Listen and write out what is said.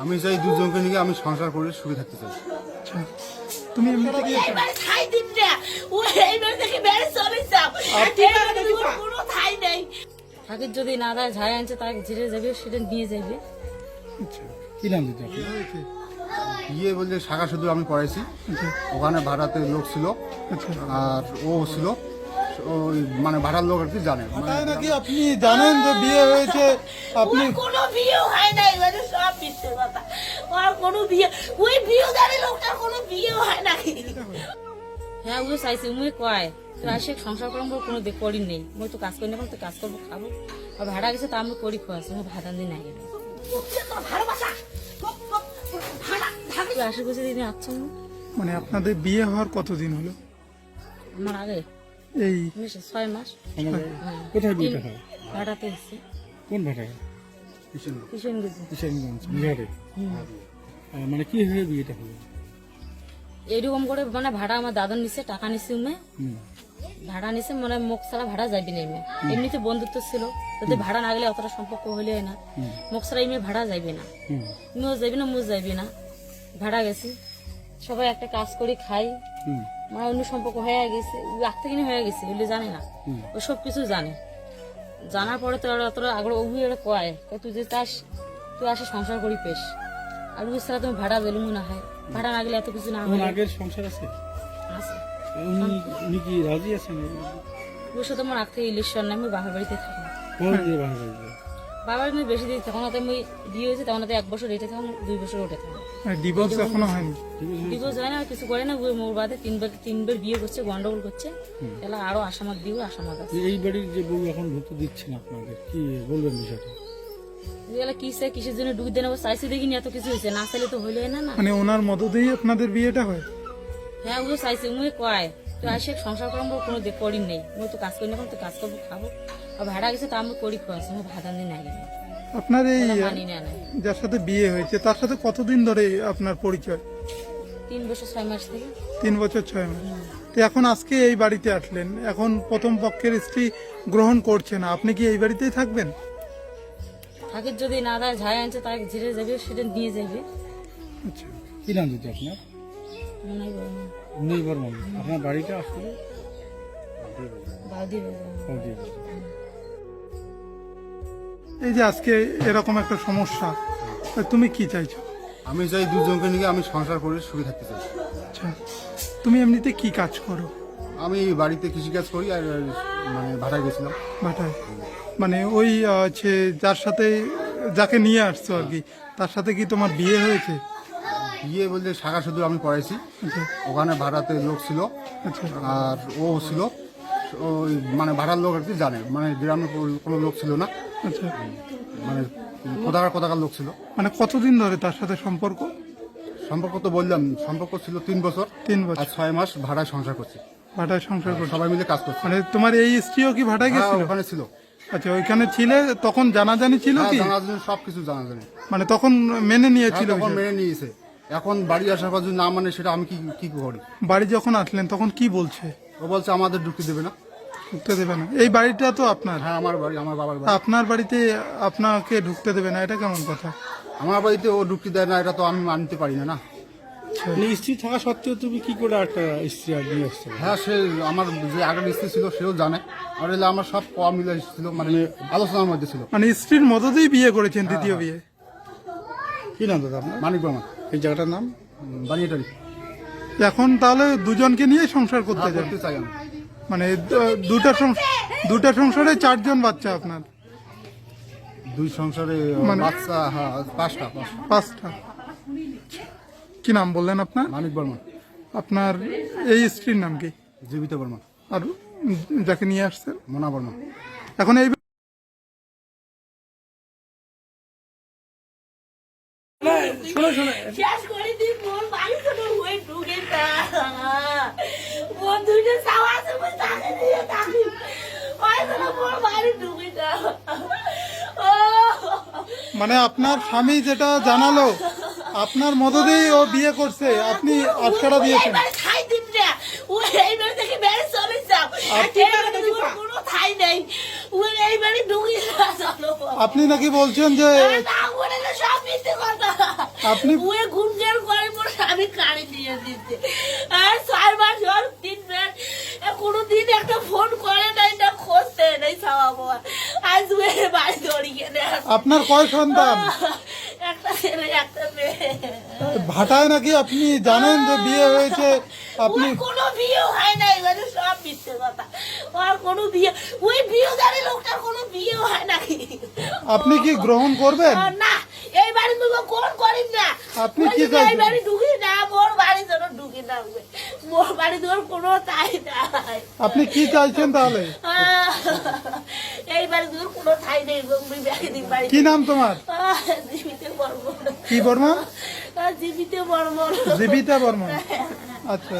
আমি চাই দুজনকে নিয়ে আমি সংসার করে সুখে থাকতে চাই। আচ্ছা তুমি এমনিতে কি ঠাই দিন না ও এইবার থেকে বেড়ে চলে যাও। কোনো ঠাই নেই। ঠাকুর যদি না দেয় ঝাই আনছে তাকে ঝিরে যাবে সেটা নিয়ে যাবে আচ্ছা কি নাম দিতে? বিয়ে বলতে শাখা শুধু আমি পড়াইছি আচ্ছা। ওখানে ভাড়াতে লোক ছিল। আর ও ছিল। ওই মানে ভাড়ার লোক আর কি জানে। মানে তাই নাকি আপনি জানেন যে বিয়ে হয়েছে? আপনি কোনো বিয়ে হয় নাই মানে সব মিথ্যে কথা। ওর কোনো বিয়ে ওই বিয়েদারি লোকটার কোনো বিয়ে হয় নাই। হ্যাঁ ওগুলো চাইছে উমে কয় আসে সংসার করম কোনো দেখ করি নেই মই তো কাজ করি না তো কাজ করব খাব। আর ভাড়া গেছে তা আমি করি খোয়াছি আমি ভাড়া দিন ভাড়া আসে বসে দিন আচ্ছা মানে আপনাদের বিয়ে হওয়ার কতদিন হলো? আমার আগে। এই ছয় মাস। হ্যাঁ। কোথায় বিয়েটা হয়? ভাড়াতে এসছে। কোন বিহারে? মানে কি হয়ে বিয়েটা হলো? এরকম করে মানে ভাড়া আমার দাদন নিছে টাকা নিছে উমে। ভাড়া নিছে মানে মুখ ছাড়া ভাড়া যাবি না এমনি। এমনিতে বন্ধুত্ব ছিল। যদি ভাড়া না গেলে অতটা সম্পর্ক হইলে না। মুখ ছাড়া এমনি ভাড়া যাইবে না। হুম। যাবি না মুখ যাবি না। ভাড়া গেছি। সবাই একটা কাজ করে খাই। মানে অন্য সম্পর্ক হয়ে গেছে থেকে হয়ে গেছে এগুলো জানে না। ও সব কিছু জানে। জানার পরে তো ওরা অতটা আগ্রহ অভি ওরা কয় তুই যে চাস তুই আসে সংসার করি পেশ। আর বুঝতে তুমি ভাড়া দিলুম না হয়। ভাড়া না গেলে এত কিছু না হয় আগের সংসার আছে? আছে। উনি কি রাজি আছেন? ওর সাথে আমার থেকে ইলেকশন আমি বাবার বাড়িতে থাকি বাবার আমি বেশি দিন তখন হাতে বিয়ে হয়েছে তখন হাতে এক বছর রেটে থাকুন দুই বছর ওঠে ডিভোর্স এখনও হয়নি? ডিভোর্স হয় না কিছু করে না ওই মোর বাদে তিনবার তিনবার বিয়ে করছে গন্ডগোল করছে। এলা আরও আসামাত দিব আসামাত আছে। এই বাড়ির যে বউ এখন ঢুকতে দিচ্ছে না আপনাদের কি বলবেন বিষয়টা? কিসের জন্য ঢুক দেন চাইছে দেখিনি এত কিছু হয়েছে না চাইলে তো হইলে না না। মানে ওনার মদতেই আপনাদের বিয়েটা হয়? হ্যাঁ ওগুলো চাইছে কয় আসে সংসার করম কোনো নেই মই তো কাজ করি না তো কাজ করব খাব। ভাড়া গেছে তা আমি করি খোয়াছি আমি ভাড়া দিন আগে আপনার এই মানি না যার সাথে বিয়ে হয়েছে তার সাথে কতদিন ধরে আপনার পরিচয়? তিন বছর ছয় মাস থেকে। তিন বছর ছয় মাস। তো এখন আজকে এই বাড়িতে আসলেন এখন প্রথম পক্ষের স্ত্রী গ্রহণ করছে না আপনি কি এই বাড়িতেই থাকবেন? যদি না দেয় ঝাই আনছে তাকে ঝিরে যাবে সেটা নিয়ে যাবে। আচ্ছা। কি নাম দিতে আপনার? মনে হয় বলব নেই বর্মন আপনার বাড়িটা আসলে? বাজার। এই যে আজকে এরকম একটা সমস্যা তা তুমি কি চাইছো? আমি চাই দুজনকে নিয়ে আমি সংসার করে সুখে থাকতে চাই। আচ্ছা তুমি এমনিতে কি কাজ করো? আমি বাড়িতে কৃষিকাজ করি আর মানে ভাড়ায় গেছিলাম। ভাটায়? মানে ওই হচ্ছে যার সাথে যাকে নিয়ে আসছো আর কি তার সাথে কি তোমার বিয়ে হয়েছে? বিয়ে বলতে শাখা শুধু আমি পড়াইছি। আচ্ছা। ওখানে ভাড়াতে লোক ছিল। আচ্ছা। আর ও ছিল। ওই মানে ভাড়ার লোক আর কি জানে। মানে গ্রামে কোনো লোক ছিল না। আচ্ছা। মানে কোথাকার কোথাকার লোক ছিল? মানে কতদিন ধরে তার সাথে সম্পর্ক? সম্পর্ক তো বললাম সম্পর্ক ছিল তিন বছর। তিন আর বছর ছয় মাস ভাড়ায় সংসার করছি। ভাটায় সংসার করছ। সবাই মিলে কাজ করছি। মানে তোমার এই স্ত্রীও কি ভাটায় হ্যাঁ, গেছিল? ওখানে ছিল। আচ্ছা ওইখানে ছিলে? তখন জানাজানি ছিল হ্যাঁ কি? জানা জানি সব কিছু জানা জানি মানে তখন মেনে হ্যাঁ, নিয়েছিল তখন মেনে নিয়েছে। এখন বাড়ি আসার পর যদি না মানে সেটা আমি কি কি করি? বাড়ি যখন আসলেন তখন কি বলছে? ও বলছে আমাদের ঢুকতে দেবে না। ঢুকতে দেবে না। এই বাড়িটা তো আপনার। হ্যাঁ আমার বাড়ি আমার বাবার বাড়ি। আপনার বাড়িতে আপনাকে ঢুকতে দেবে না এটা কেমন কথা? আমার বাড়িতে ও ঢুকতে দেয় না এটা তো আমি মানতে পারি না না। মানে স্ত্রী থাকা সত্ত্বেও তুমি কি করে একটা স্ত্রী আর নিয়ে আসছো হ্যাঁ সে আমার যে আগের স্ত্রী ছিল সেও জানে। আর এলে আমার সব কম মিলে ছিল মানে আলোচনার মধ্যে ছিল। মানে স্ত্রীর মদতেই বিয়ে করেছেন দ্বিতীয় বিয়ে? কি নাম দাদা আপনার? মানিক বর্মা এই জায়গাটার নাম? বানিয়েটারি। এখন তাহলে দুজনকে নিয়ে সংসার করতে হ্যাঁ করতে চাই আমি। মানে দুটা দুটা সংসারে চারজন বাচ্চা আপনার? দুই সংসারে মানে- বাচ্চা হ্যাঁ পাঁচটা পাঁচটা। পাঁচটা। কি নাম বললেন আপনার? মানিক বর্মা আপনার এই স্ত্রীর নাম কি? জীবিত বর্মা আর যাকে নিয়ে আসছেন? মোনা বর্মা এখন এই শেষ করে দিন মোর বাড়ি কোনো হয়ে ঢুকে না বন্ধুদের চাওয়া আছে মই তাকে দিয়ে থাকি ওই কোনো মোর বাড়ি ঢুকে না ও মানে আপনার স্বামী যেটা জানালো আপনার মদতেই ও বিয়ে করছে আপনি আটকারা দিয়েছেন। আপনি নাকি বলছেন যে আপনি- ওই করে মোর স্বামী কানে দিয়ে দিচ্ছে। আর ছয় মাস হল তিন মাস। কোনোদিন একটা ফোন করে না আজ বাড়ি দড়িয়ে আপনার কয় সন্তান? একটা ছেলে একটা মেয়ে। ভাটায় নাকি আপনি জানেন যে বিয়ে হয়েছে? আপনি কোনো বিয়ে হয় নাই মানে সব মিথ্যে কথা। ওর কোনো বিয়ে ওই বিয়েদারি লোকটার কোনো বিয়ে হয় নাকি আপনি কি গ্রহণ করবেন? আর না এই বাড়ি তুমি কোন করিস না। আপনি কি এই বাড়ি ঢুকি না মোর বাড়ি যেন ঢুকি না মোর বাড়ি তোর কোনো তাই নাই। আপনি কি চাইছেন তাহলে? কোনো ঠাই নেই কি নাম তোমার? কি বর্মা জীবিত বর্মন। জীবিতা বর্মন। আচ্ছা।